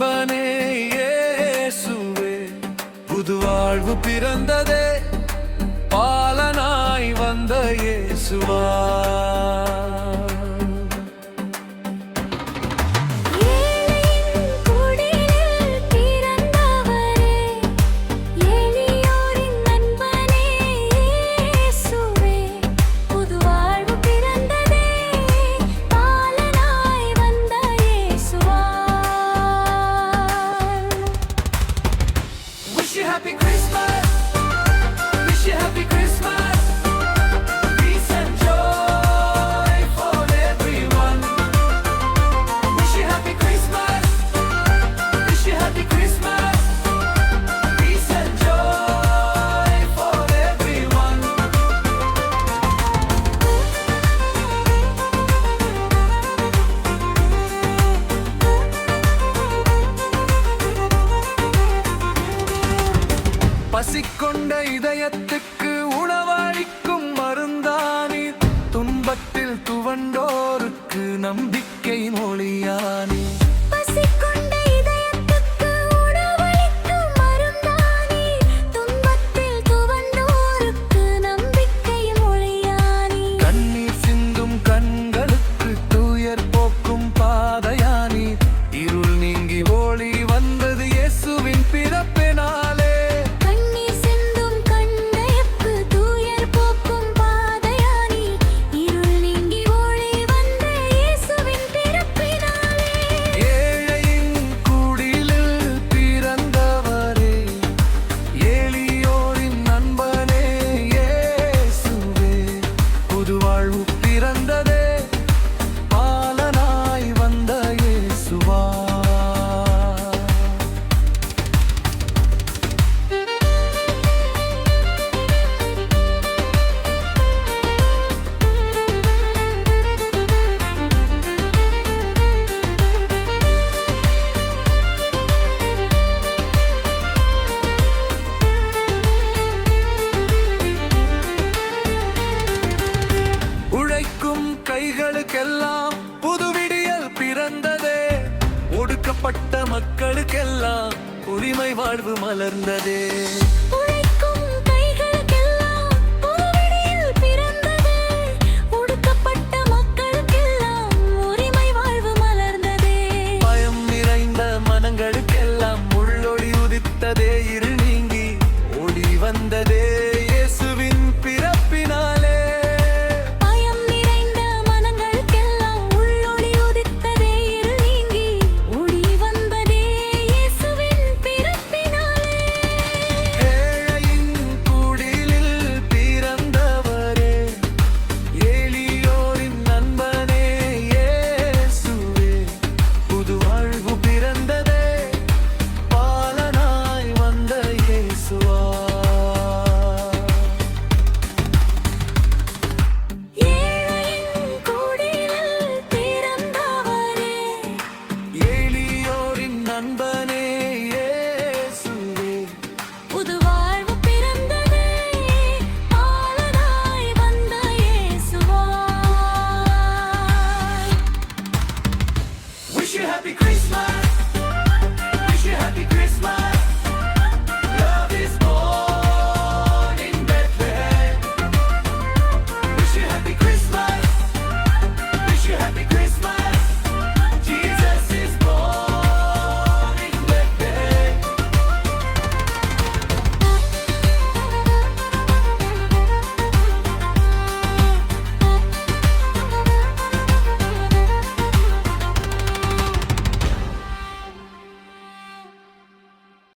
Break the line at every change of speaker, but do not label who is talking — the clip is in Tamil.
அன்பனே ஏசுவே புது வாழ்வு பிறந்ததே. இதயத்துக்கு உணவளிக்கும் மருந்தானி துன்பத்தில் துவண்டோருக்கு நம்பிக்கை மொழியானி பாடுபட்ட மக்களுக்கெல்லாம் உரிமை வாழ்வு மலர்ந்ததே.